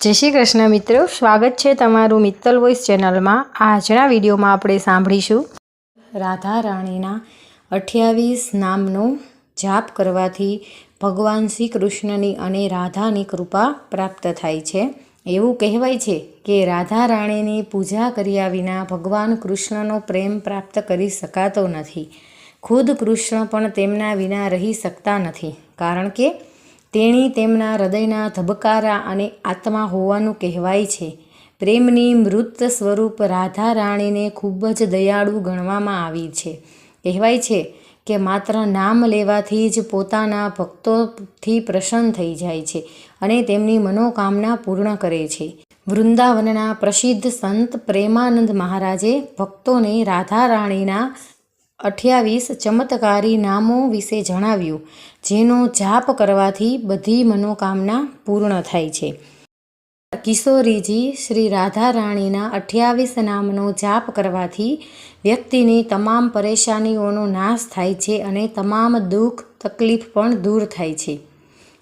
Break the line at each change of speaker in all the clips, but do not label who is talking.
જય શ્રી કૃષ્ણ મિત્રો, સ્વાગત છે તમારું મિત્તલ વોઇસ ચેનલમાં. આજના વિડીયોમાં આપણે સાંભળીશું રાધા રાણીના અઠ્યાવીસ નામનો જાપ કરવાથી ભગવાન શ્રી કૃષ્ણની અને રાધાની કૃપા પ્રાપ્ત થાય છે. એવું કહેવાય છે કે રાધા રાણીની પૂજા કર્યા વિના ભગવાન કૃષ્ણનો પ્રેમ પ્રાપ્ત કરી શકાતો નથી. ખુદ કૃષ્ણ પણ તેમના વિના રહી શકતા નથી. કારણ કે તેણી તેમના હૃદયના ધબકારા અને આત્મા હોવાનું કહેવાય છે. પ્રેમની મૃત સ્વરૂપ રાધા રાણીને ખૂબ જ દયાળુ ગણવામાં આવી છે. કહેવાય છે કે માત્ર નામ લેવાથી જ પોતાના ભક્તોથી પ્રસન્ન થઈ જાય છે અને તેમની મનોકામના પૂર્ણ કરે છે. વૃંદાવનના પ્રસિદ્ધ સંત પ્રેમાનંદ મહારાજે ભક્તોને રાધા રાણીના અઠ્યાવીસ ચમત્કારી નામો વિશે જણાવ્યું, જેનો જાપ કરવાથી બધી મનોકામના પૂર્ણ થાય છે. કિશોરીજી શ્રી રાધા રાણીના અઠ્યાવીસ નામનો જાપ કરવાથી વ્યક્તિની તમામ પરેશાનીઓનો નાશ થાય છે અને તમામ દુઃખ, તકલીફ પણ દૂર થાય છે.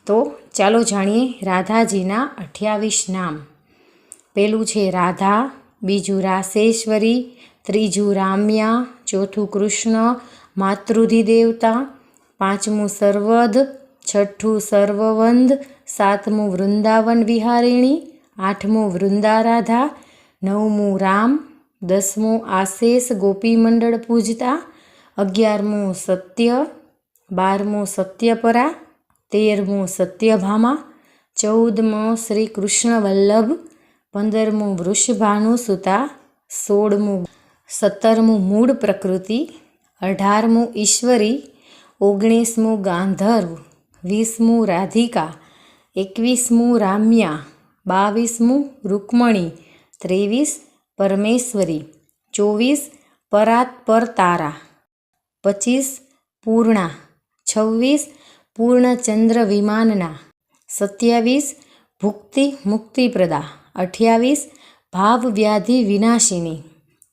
તો ચાલો જાણીએ રાધાજીના અઠ્યાવીસ નામ. પહેલું છે રાધા, બીજું રાસેશ્વરી ત્રીજું રામ્યા ચોથું કૃષ્ણ માતૃધિ દેવતા પાંચમું સર્વદ, છઠ્ઠું સર્વવંદ, સાતમું વૃંદાવન વિહારિણી, આઠમું વૃંદારાધા, નવમું રામ, દસમું આશેષ ગોપી મંડળ પૂજતા, અગિયારમું સત્ય, બારમું સત્યપરા, તેરમું સત્યભામા, ચૌદમું શ્રી કૃષ્ણ વલ્લભ પંદરમું વૃષભાનુ સુતા સોળમું સત્તરમું મૂળ પ્રકૃતિ, અઢારમું ઈશ્વરી, ઓગણીસમું ગાંધર્વ, વીસમું રાધિકા, એકવીસમું રામ્યા, બાવીસમું રૂકમણી, ત્રેવીસ પરમેશ્વરી, ચોવીસ પરાત્પર તારા પચીસ પૂર્ણા, છવ્વીસ પૂર્ણચંદ્ર વિમાનના, સત્યાવીસ ભુક્તિ મુક્તિપ્રદા, અઠ્યાવીસ ભાવવ્યાધિ વિનાશિની.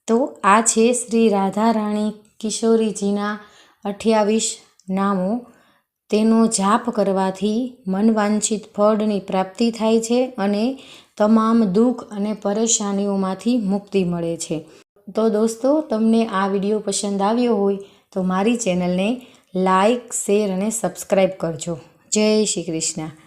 તો આ છે શ્રી રાધા રાણી કિશોરીજીના અઠ્યાવીસ નામો. તેનો જાપ કરવાથી મનવાંછિત ફળની પ્રાપ્તિ થાય છે અને તમામ દુઃખ અને પરેશાનીઓમાંથી મુક્તિ મળે છે. તો દોસ્તો, તમને આ વીડિયો પસંદ આવ્યો હોય તો મારી ચેનલને લાઈક, શેર અને સબસ્ક્રાઈબ કરજો. જય શ્રી કૃષ્ણ.